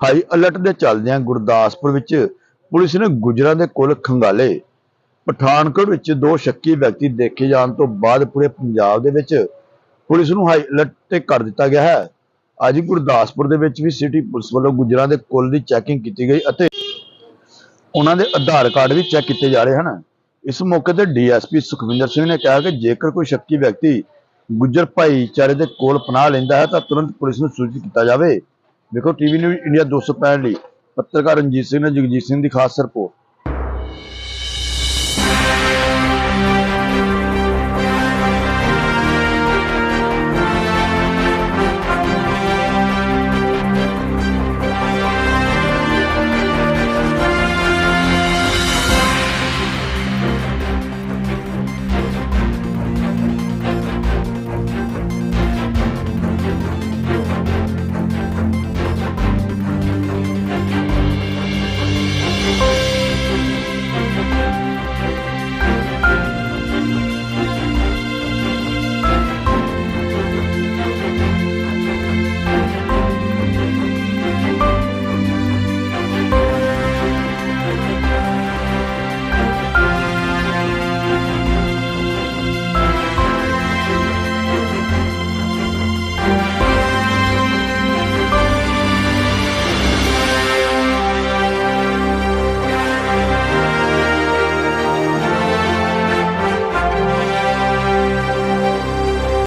High alert ਦੇ ਚੱਲਦਿਆਂ ਗੁਰਦਾਸਪੁਰ ਵਿੱਚ ਪੁਲਿਸ ਨੇ ਗੁਜਰਾਂ ਦੇ ਕੁੱਲ ਖੰਗਾਲੇ। ਪਠਾਨਕੋਟ ਵਿੱਚ ਦੋ ਸ਼ੱਕੀ ਵਿਅਕਤੀ ਦੇਖੇ ਜਾਣ ਤੋਂ ਬਾਅਦ ਪੂਰੇ ਪੰਜਾਬ ਦੇ ਵਿੱਚ ਪੁਲਿਸ ਨੂੰ ਹਾਈ ਅਲਰਟ ਤੇ ਕਰ ਦਿੱਤਾ ਗਿਆ ਹੈ। ਅੱਜ ਗੁਰਦਾਸਪੁਰ ਦੇ ਵਿੱਚ ਵੀ ਸਿਟੀ ਪੁਲਿਸ ਵੱਲੋਂ ਗੁਜਰਾਂ ਦੇ ਕੁੱਲ ਦੀ ਚੈਕਿੰਗ ਕੀਤੀ ਗਈ ਅਤੇ ਉਹਨਾਂ ਦੇ ਆਧਾਰ ਕਾਰਡ ਵੀ ਚੈੱਕ ਕੀਤੇ ਜਾ ਰਹੇ ਹਨ। ਇਸ ਮੌਕੇ ਤੇ ਡੀਐਸਪੀ ਸੁਖਵਿੰਦਰ ਸਿੰਘ ਨੇ ਕਿਹਾ ਕਿ ਜੇਕਰ ਕੋਈ ਸ਼ੱਕੀ ਵਿਅਕਤੀ ਗੁੱਜਰ ਭਾਈਚਾਰੇ ਦੇ ਕੋਲ ਪਨਾਹ ਲੈਂਦਾ ਹੈ ਤਾਂ ਤੁਰੰਤ ਪੁਲਿਸ ਨੂੰ ਸੂਚਿਤ ਕੀਤਾ ਜਾਵੇ। ਵੇਖੋ ਟੀਵੀ ਨਿਊਜ਼ ਇੰਡੀਆ 265 ਲਈ ਪੱਤਰਕਾਰ ਰਣਜੀਤ ਸਿੰਘ ਨੇ ਜਗਜੀਤ ਸਿੰਘ ਦੀ ਖਾਸ ਰਿਪੋਰਟ।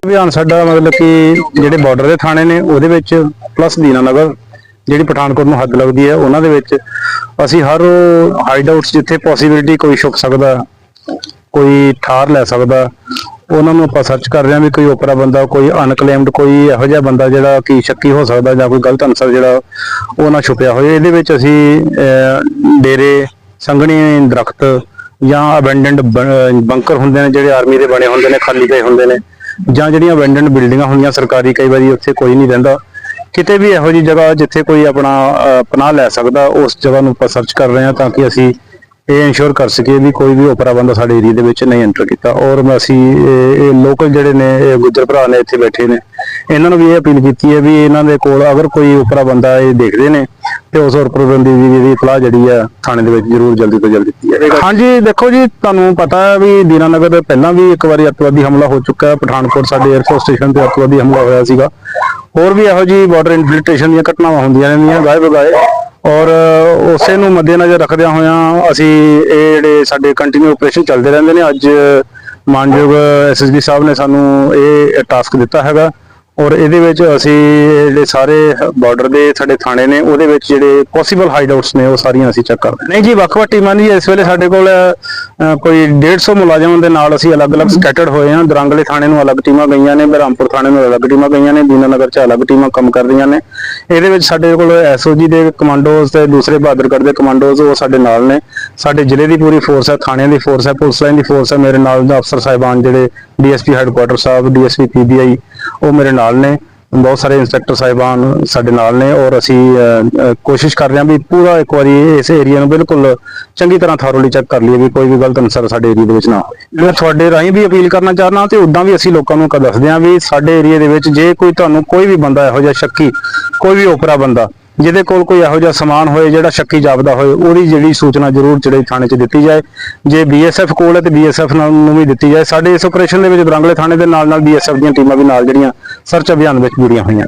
ਅਭਿਆਨ ਸਾਡਾ ਮਤਲਬ ਕਿ ਜਿਹੜੇ ਬਾਰਡਰ ਦੇ ਥਾਣੇ ਨੇ ਉਹਦੇ ਵਿੱਚ ਪਲੱਸ ਦੀਨਾਨਗਰ ਜਿਹੜੀ ਪਠਾਨਕੋਟ ਨੂੰ ਹੱਦ ਲੱਗਦੀ ਹੈ ਉਹਨਾਂ ਦੇ ਵਿੱਚ ਅਸੀਂ ਹਰ ਹਾਈਡ ਆਊਟਸ ਜਿੱਥੇ ਪੋਸੀਬਿਲਿਟੀ ਕੋਈ ਛੁਪ ਸਕਦਾ ਕੋਈ ਠਾਰ ਲੈ ਸਕਦਾ ਉਹਨਾਂ ਨੂੰ ਆਪਾਂ ਸਰਚ ਕਰ ਰਹੇ ਹਾਂ ਵੀ ਕੋਈ ਓਪਰਾ ਬੰਦਾ ਕੋਈ ਅਨਕਲੇਮਡ ਕੋਈ ਇਹੋ ਜਿਹਾ ਬੰਦਾ ਜਿਹੜਾ ਕਿ ਸ਼ੱਕੀ ਹੋ ਸਕਦਾ ਜਾਂ ਕੋਈ ਗਲਤ ਅਨਸਰ ਜਿਹੜਾ ਉਹ ਨਾ ਛੁਪਿਆ ਹੋਵੇ। ਇਹਦੇ ਵਿੱਚ ਅਸੀਂ ਅਹ, ਡੇਰੇ ਸੰਘਣੀ ਦਰਖਤ ਜਾਂ ਅਬੈਂਡਨਡ ਬੰਕਰ ਹੁੰਦੇ ਨੇ ਜਿਹੜੇ ਆਰਮੀ ਦੇ ਬਣੇ ਹੁੰਦੇ ਨੇ ਖਾਲੀ ਪਏ ਹੁੰਦੇ ਨੇ। ਜਾਂ ਜਿਹੜੀਆਂ ਵੈਂਡਨ ਬਿਲਡਿੰਗਾਂ ਹੁੰਦੀਆਂ ਸਰਕਾਰੀ ਕਈ ਵਾਰੀ ਉੱਥੇ ਕੋਈ ਨਹੀਂ ਰਹਿੰਦਾ। ਕਿਤੇ ਵੀ ਇਹੋ ਜਿਹੀ ਜਗ੍ਹਾ ਜਿੱਥੇ ਕੋਈ ਆਪਣਾ ਅਹ, ਪਨਾਹ ਲੈ ਸਕਦਾ ਉਸ ਜਗ੍ਹਾ ਨੂੰ ਆਪਾਂ ਸਰਚ ਕਰ ਰਹੇ ਹਾਂ ਤਾਂ ਕਿ ਅਸੀਂ ਇਹ ਇਨਸ਼ੋਰ ਕਰ ਸਕੀਏ ਵੀ ਕੋਈ ਵੀ ਓਪਰਾ ਬੰਦਾ ਸਾਡੇ ਏਰੀਆ ਦੇ ਵਿੱਚ ਨਹੀਂ ਐਂਟਰ ਕੀਤਾ। ਔਰ ਅਸੀਂ ਇਹ- ਲੋਕਲ ਜਿਹੜੇ ਨੇ, ਇਹ ਗੁੱਜਰ ਭਰਾ ਨੇ ਇੱਥੇ ਬੈਠੇ ਨੇ, ਇਹਨਾਂ ਨੂੰ ਵੀ ਇਹ ਅਪੀਲ ਕੀਤੀ ਹੈ ਵੀ ਇਹਨਾਂ ਦੇ ਕੋਲ ਅਗਰ ਕੋਈ ਓਪਰਾ ਬੰਦਾ ਇਹ ਦੇਖਦੇ ਨੇ, ਤੇ ਉਸ ਓਪਰਾ ਬੰਦੇ ਦੀ ਜਿਹੜੀ ਇਤਲਾਹ ਜਿਹੜੀ ਆ, ਥਾਣੇ ਦੇ ਵਿੱਚ ਜ਼ਰੂਰ ਜਲਦੀ ਤੋਂ ਜਲਦੀ ਦਿੱਤੀ ਜਾਵੇ ਹਾਂਜੀ, ਦੇਖੋ ਜੀ, ਤੁਹਾਨੂੰ ਪਤਾ ਹੈ ਵੀ ਦੀਨਾਨਗਰ ਦੇ ਪਹਿਲਾਂ ਵੀ ਇੱਕ ਵਾਰੀ ਅੱਤਵਾਦੀ ਹਮਲਾ ਹੋ ਚੁੱਕਾ ਹੈ। ਪਠਾਨਕੋਟ ਸਾਡੇ 에ਅਰਫੋਰਸ ਸਟੇਸ਼ਨ ਤੇ ਅੱਤਵਾਦੀ ਹਮਲਾ ਹੋਇਆ ਸੀਗਾ। ਹੋਰ ਵੀ ਇਹੋ ਜਿਹੀ ਬਾਰਡਰ ਇਨਫਿਲਟ੍ਰੇਸ਼ਨ ਦੀਆਂ ਘਟਨਾਵਾਂ ਹੁੰਦੀਆਂ ਰਹਿੰਦੀਆਂ ਗਾਏ ਬਗਾਏ ਔਰ ਉਸੇ ਨੂੰ ਮੱਦੇਨਜ਼ਰ ਰੱਖਦਿਆਂ ਹੋਇਆਂ ਅਸੀਂ ਇਹ ਜਿਹੜੇ ਸਾਡੇ ਕੰਟੀਨਿਊ ਆਪਰੇਸ਼ਨ ਚੱਲਦੇ ਰਹਿੰਦੇ ਨੇ। ਅੱਜ ਮਾਨਯੋਗ ਐਸਐਸਪੀ ਸਾਹਿਬ ਨੇ ਸਾਨੂੰ ਇਹ ਟਾਸਕ ਦਿੱਤਾ ਹੈਗਾ। ਔਰ ਇਹਦੇ ਵਿੱਚ ਅਸੀਂ ਜਿਹੜੇ ਸਾਰੇ ਬਾਰਡਰ ਦੇ ਸਾਡੇ ਥਾਣੇ ਨੇ ਉਹਦੇ ਵਿੱਚ ਜਿਹੜੇ ਪੋਸੀਬਲ ਹਾਈਡਆਊਟਸ ਨੇ ਉਹ ਸਾਰੀਆਂ ਅਸੀਂ ਚੈੱਕ ਕਰਦੇ। ਨਹੀਂ ਜੀ ਵੱਖ-ਵੱਖ ਟੀਮਾਂ ਦੀ ਇਸ ਵੇਲੇ ਸਾਡੇ ਕੋਲ ਕੋਈ 150 ਮੁਲਾਜ਼ਮਾਂ ਦੇ ਨਾਲ ਅਸੀਂ ਅਲੱਗ-ਅਲੱਗ ਸਕੈਟਰਡ ਹੋਏ ਹਾਂ। ਦਰਾਂਗਲੇ ਥਾਣੇ ਨੂੰ ਅਲੱਗ ਟੀਮਾਂ ਗਈਆਂ ਨੇ ਬਹਿਰਾਮਪੁਰ ਥਾਣੇ ਨੂੰ ਅਲੱਗ ਟੀਮਾਂ ਗਈਆਂ ਨੇ ਦੀਨਾਨਗਰ 'ਚ ਅਲੱਗ ਟੀਮਾਂ ਕੰਮ ਕਰ ਰਹੀਆਂ ਨੇ। ਇਹਦੇ ਵਿੱਚ ਸਾਡੇ ਕੋਲ ਐਸਓਜੀ ਦੇ ਕਮਾਂਡੋਜ਼ ਤੇ ਦੂਸਰੇ ਬਹਾਦਰਗੜ੍ਹ ਦੇ ਕਮਾਂਡੋਜ਼ ਉਹ ਸਾਡੇ ਨਾਲ ਨੇ। ਸਾਡੇ ਜ਼ਿਲ੍ਹੇ ਦੀ ਪੂਰੀ ਫੋਰਸ ਹੈ ਥਾਣਿਆਂ ਦੀ ਫੋਰਸ ਹੈ ਪੁਲਿਸ ਲਾਈਨ ਦੀ ਫੋਰਸ ਹੈ। ਮੇਰੇ ਨਾਲ ਦੇ ਅਫਸਰ ਸਾਹਿਬਾਨ ਜਿਹੜੇ ਡੀਐਸਪੀ ਹੈੱਡਕੁਆਟਰ ਸਾਹਿਬ ਡੀਐਸਪੀ ਪੀਬੀਆਈ ਉਹ ਮੇਰੇ ਨਾਲ ਨੇ। ਬਹੁਤ ਸਾਰੇ ਇੰਸਪੈਕਟਰ ਸਾਹਿਬਾਨ ਸਾਡੇ ਨਾਲ ਨੇ ਔਰ ਅਸੀਂ ਕੋਸ਼ਿਸ਼ ਕਰ ਰਹੇ ਹਾਂ ਵੀ ਪੂਰਾ ਇੱਕ ਵਾਰੀ ਇਸ ਏਰੀਆ ਨੂੰ ਬਿਲਕੁਲ ਚੰਗੀ ਤਰ੍ਹਾਂ ਥਾਰੋਲੀ ਚੈੱਕ ਕਰ ਲਈਏ ਵੀ ਕੋਈ ਵੀ ਗਲਤ ਅਨਸਰ ਸਾਡੇ ਏਰੀਆ ਦੇ ਵਿੱਚ ਨਾ ਹੋਵੇ। ਮੈਂ ਤੁਹਾਡੇ ਰਾਹੀਂ ਵੀ ਅਪੀਲ ਕਰਨਾ ਚਾਹਨਾ ਤੇ ਉਦਾਂ ਵੀ ਅਸੀਂ ਲੋਕਾਂ ਨੂੰ ਕ ਦੱਸਦੇ ਹਾਂ ਵੀ ਸਾਡੇ ਏਰੀਆ ਦੇ ਵਿੱਚ ਜੇ ਕੋਈ ਤੁਹਾਨੂੰ ਕੋਈ ਵੀ ਬੰਦਾ ਇਹੋ ਜਿਹਾ ਸ਼ੱਕੀ, ਕੋਈ ਵੀ ਓਪਰਾ ਬੰਦਾ ਜਿਹਦੇ ਕੋਲ ਕੋਈ ਇਹੋ ਜਿਹਾ ਸਮਾਨ ਹੋਏ ਜਿਹੜਾ ਸ਼ੱਕੀ ਜਾਪਦਾ ਹੋਏ, ਉਹਦੀ ਜਿਹੜੀ ਸੂਚਨਾ ਜ਼ਰੂਰ ਜਿਹੜੇ ਥਾਣੇ 'ਚ ਦਿੱਤੀ ਜਾਏ। ਜੇ ਬੀਐਸਐਫ ਕੋਲ ਹੈ ਤੇ ਬੀਐਸਐਫ ਨੂੰ ਵੀ ਦਿੱਤੀ ਜਾਏ। ਸਾਡੇ ਇਸ ਆਪਰੇਸ਼ਨ ਦੇ ਵਿੱਚ ਦਰੰਗਲੇ ਥਾਣੇ ਦੇ ਨਾਲ ਨਾਲ ਬੀਐਸਐਫ ਦੀਆਂ ਟੀਮਾਂ ਵੀ ਨਾਲ ਜਿਹੜੀਆਂ ਸਰਚ ਅਭਿਆਨ ਵਿੱਚ ਜੁੜੀਆਂ ਹੋਈਆਂ।